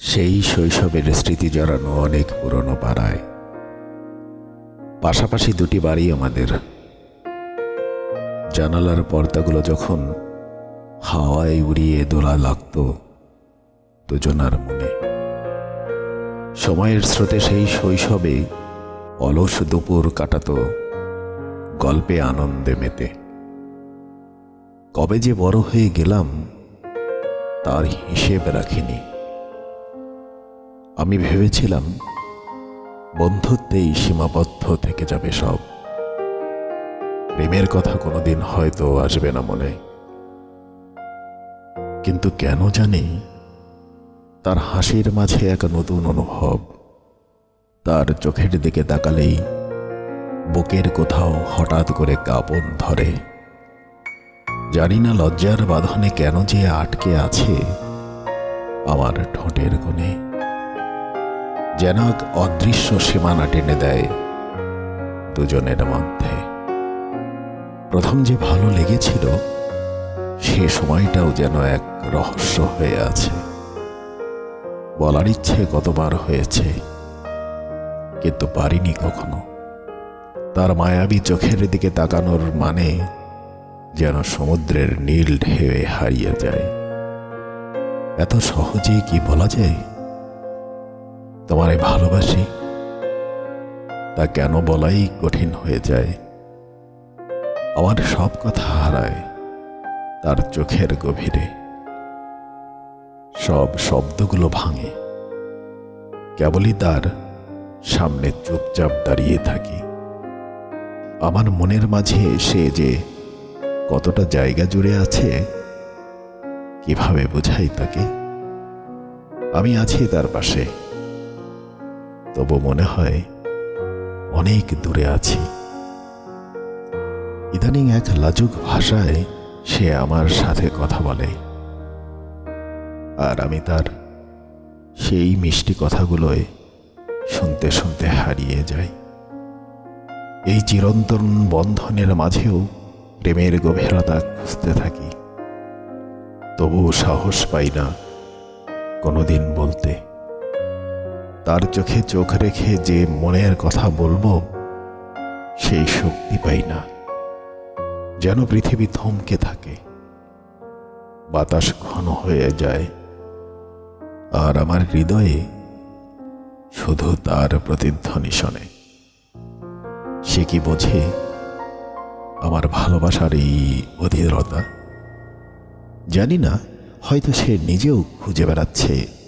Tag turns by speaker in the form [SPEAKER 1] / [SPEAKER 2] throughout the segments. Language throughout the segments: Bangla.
[SPEAKER 1] সেই শৈশবের স্মৃতি জড়ানো অনেক পুরনো পাড়ায়। পাশাপাশি দুটি বাড়ি আমাদের। জানালার পর্দাগুলো যখন হাওয়ায় উড়িয়ে দোলা লাগত দুজনার মনে। সময়ের স্রোতে সেই শৈশবে অলস দুপুর কাটাতো গল্পে আনন্দে মেতে। কবে যে বড় হয়ে গেলাম, তার হিসেব রাখিনি। আমি ভেবেছিলাম বন্ধুত্বেই সীমাবদ্ধ থেকে যাবে সব। প্রেমের কথা কোনোদিন হয়তো আসবে না মনে। কিন্তু কেন জানি তার হাসির মাঝে এক নতুন অনুভব। তার চোখের দিকে তাকালেই বুকের কোথাও হঠাৎ করে কাঁপন ধরে। জানি না লজ্জার বাঁধনে কেন যে আটকে আছে আমার ঠোঁটের কোণে। যেন এক অদৃশ্য সীমানা টেনে দেয় দুজনের মধ্যে। প্রথম যে ভালো লেগেছিল, সে সময়টাও যেন এক রহস্য হয়ে আছে। বলার ইচ্ছে কতবার হয়েছে, কিন্তু পারিনি কখনো। তার মায়াবী চোখের দিকে তাকানোর মানে যেন সমুদ্রের নীল ঢেউয়ে হারিয়ে যায়। এত সহজেই কি বলা যায়? তোমারে ভালোবাসি, তা কেন বলাই কঠিন হয়ে যায়? আমার সব কথা হারায় তার চোখের গভীরে। সব শব্দগুলো ভাঙে, কেবলই তার সামনে চুপচাপ দাঁড়িয়ে থাকি। আমার মনের মাঝে সে যে কতটা জায়গা জুড়ে আছে, কীভাবে বোঝাই তাকে? আমি আছি তার পাশে। তবু মনে হয় অনেক দূরে আছি। ইদানিং এক লাজুক ভাষায় সে আমার সাথে কথা বলে। আর আমি তার সেই মিষ্টি কথাগুলোয় শুনতে শুনতে হারিয়ে যাই। এই চিরন্তন বন্ধনের মাঝেও প্রেমের গভীরতা খুঁজতে থাকি। তবুও সাহস পাই না কোনোদিন বলতে। তার চোখে চোখ রেখে যে মনের কথা বলব, সেই শক্তি পাই না। যেন পৃথিবী থমকে থাকে। বাতাস ঘন হয়ে যায়। আর আমার হৃদয়ে শুধু তার প্রতিধ্বনি শোনে। সে কি বোঝে আমার ভালোবাসার এই অধীরতা? জানি না, হয়তো সে নিজেও খুঁজে বেড়াচ্ছে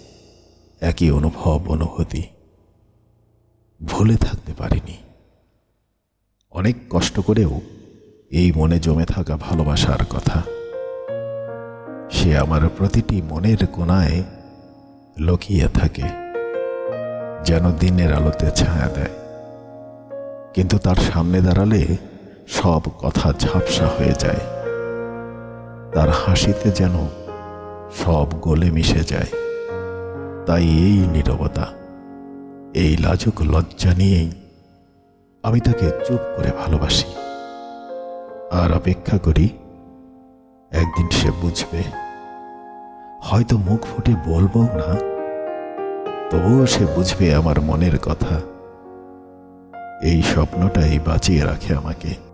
[SPEAKER 1] একই অনুভব, অনুভূতি ভুলে থাকতে পারিনি। অনেক কষ্ট করেও এই মনে জমে থাকা ভালোবাসার কথা, সে আমার প্রতিটি মনের কোনায় লুকিয়ে থাকে, যেন দিনের আলোতে ছায়া দেয়। কিন্তু তার সামনে দাঁড়ালে সব কথা ঝাপসা হয়ে যায়। তার হাসিতে যেন সব গলে মিশে যায়। তাই এই নীরবতা, এই লাজুক লজ্জা নিয়েই আমি তাকে চুপ করে ভালোবাসি। আর অপেক্ষা করি, একদিন সে বুঝবে, হয়তো মুখ ফুটে বলব না, তবুও সে বুঝবে আমার মনের কথা। এই স্বপ্নটাই বাঁচিয়ে রাখে আমাকে।